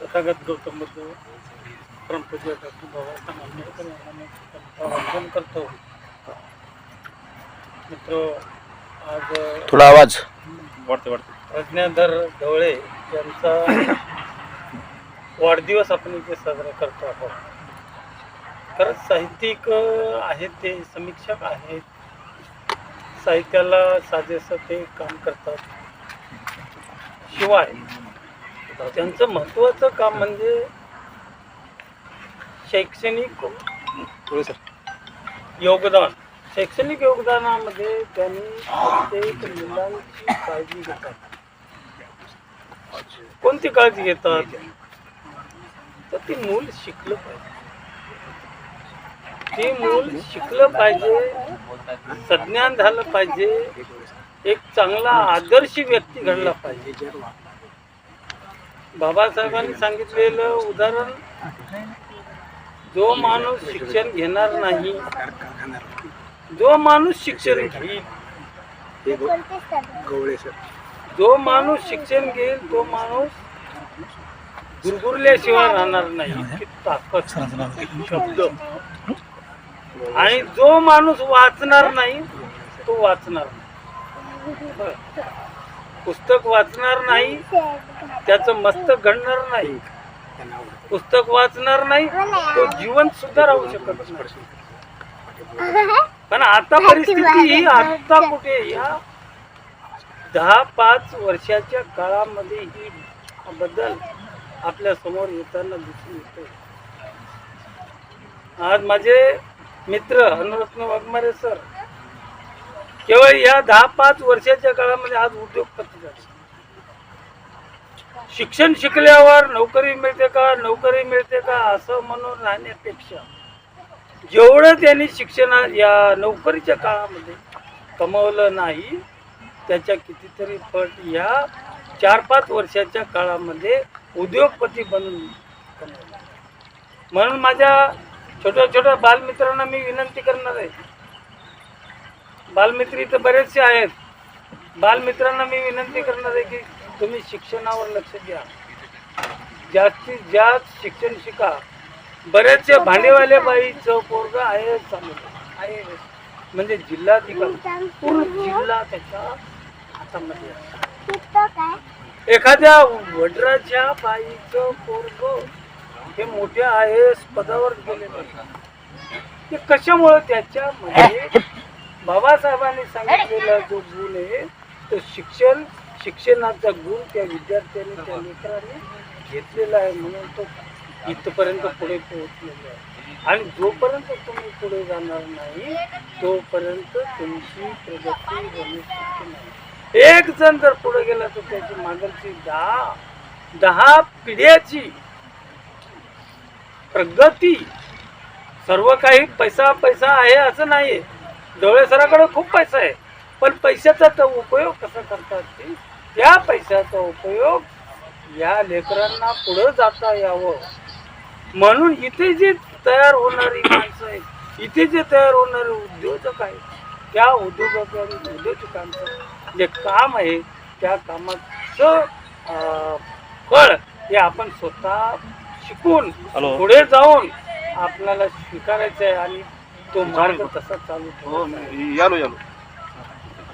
तथागत गौतम बुद्ध करतो मित्र आज थोडा आवाज. वाढते वाढते. प्रज्ञाधर ढवळे यांचा वाढदिवस आपण इथे साजरा करतो आहोत. खरंच साहित्यिक आहेत ते समीक्षक आहेत. साहित्याला साजेसं ते काम करतात. शिवाय त्यांचं महत्त्वाचं काम म्हणजे शैक्षणिक योगदान. शैक्षणिक योगदानामध्ये त्यांनी प्रत्येक मुलांची काळजी घेतात. कोणती काळजी घेतात? तर ती मूल शिकलं पाहिजे. ते मूल शिकलं पाहिजे सज्ञान झालं पाहिजे एक चांगला आदर्श व्यक्ती घडला पाहिजे. बाबासाहेबांनी सांगितलेलं उदाहरण जो माणूस शिक्षण घेणार नाही जो माणूस शिक्षण घेईल जो माणूस शिक्षण घेईल तो माणूस गुरगुरल्याशिवाय राहणार नाही. ताकद. शब्द आणि जो माणूस वाचणार नाही तो वाचणार नाही. पुस्तक वाचणार नाही त्याचं मस्तक घडणार नाही. पुस्तक वाचणार नाही तो जीवन सुद्धा राहू शकत नाही. पण आता परिस्थिती ही आता कुठे या दहा पाच वर्षाच्या काळामध्ये ही बदल आपल्यासमोर येताना दिसून येतो आज माझे मित्र अनुरत्न वाघमारे सर केवळ या दहा पाच वर्षाच्या काळामध्ये आज उद्योगपती झाले. शिक्षण शिकल्यावर नोकरी मिळते का नोकरी मिळते का असं म्हणून राहण्यापेक्षा जेवढं त्यांनी शिक्षणा या नोकरीच्या काळामध्ये कमवलं नाही त्याच्या कितीतरी पट या चार पाच वर्षाच्या काळामध्ये उद्योगपती बनून म्हणून माझ्या छोट्या छोट्या बालमित्रांना मी विनंती करणार आहे. बालमित्र इथं बरेचसे आहेत. बालमित्रांना मी विनंती करणार आहे की तुम्ही शिक्षणावर लक्ष द्या. जास्तीत जास्त शिक्षण शिका. बरेचसे भांडेवाले बाईचं पोरग आहे आहे. म्हणजे जिल्हाधिकारी. पूर्ण जिल्हा त्याच्या हातामध्ये. एखाद्या वडराच्या बाईचं पोरग हे मोठ्या आय एस पदावर गेले ते कशामुळे त्याच्यामध्ये म्हणजे बाबासाहेबांनी सांगितलेला जो गुण आहे तो शिक्षण शिक्षणाचा गुण त्या विद्यार्थ्यांनी त्या मित्राने घेतलेला आहे म्हणून तो इथपर्यंत पुढे पोहोचलेला आहे. आणि जोपर्यंत तुम्ही पुढे जाणार नाही तोपर्यंत तुमची प्रगती होणे शक्य नाही. एक जण जर पुढे गेला तर त्याची मागची दहा दहा पिढ्याची प्रगती. सर्व काही पैसा पैसा आहे असं नाही डोळे सराकडे खूप पैसा आहे. पण पैशाचा तो उपयोग कसा करतात की त्या पैशाचा उपयोग या लेकरांना पुढं जाता यावं. म्हणून इथे जे तयार होणारी माणसं आहेत इथे जे तयार होणारे उद्योजक आहेत त्या उद्योजक उद्योजकांचं जे काम आहे त्या कामाचं फळ हे आपण स्वतः शिकून हॅलो. पुढे जाऊन आपल्याला स्वीकारायचं आहे आणि तो मार्ग तसा चालू ठेवायचा आहे. यालो यालो.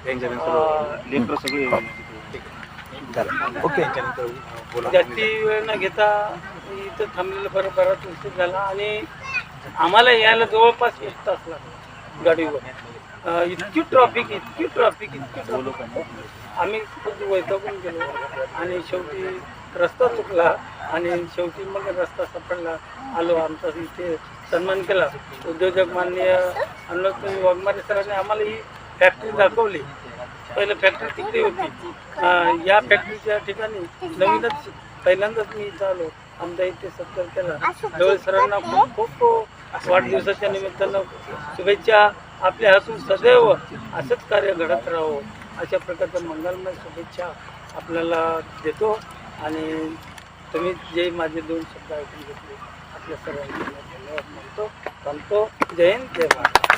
लेकर सगळे ओके. जास्ती वेळ न घेता इथं थांबलेलं बरं बराच उशीर झाला आणि आम्हाला यायला जवळपास एक तास लागला गाडीवर. अं, इतकी ट्रॉफिक इतकी ट्रॉफिक इतकी ट्रॉफिक आम्ही खूप वैतागून गेलो आणि शेवटी रस्ता चुकला. आणि शेवटी मग रस्ता सापडला. आलो आमचा इथे सन्मान केला. उद्योजक माननीय अनुराग वाघमारे सरांनी आम्हाला ही फॅक्टरी दाखवली. पहिलं फॅक्टरी तिकडे होती. या फॅक्टरीच्या ठिकाणी नवीनच पहिल्यांदाच मी इथं आलो. आमच्या इथे सत्कार केला. जवळ सरांना खूप खूप वाढदिवसाच्या निमित्तानं शुभेच्छा. आपल्या हातून सदैव असंच कार्य घडत राहावं अशा प्रकारच्या मंगलमय शुभेच्छा आपल्याला देतो. आणि तुम्ही जे माझे दोन शब्द ऐकून घेतले आपल्या सर्वांना धन्यवाद म्हणतो थांबतो जय हिंद जय महाराज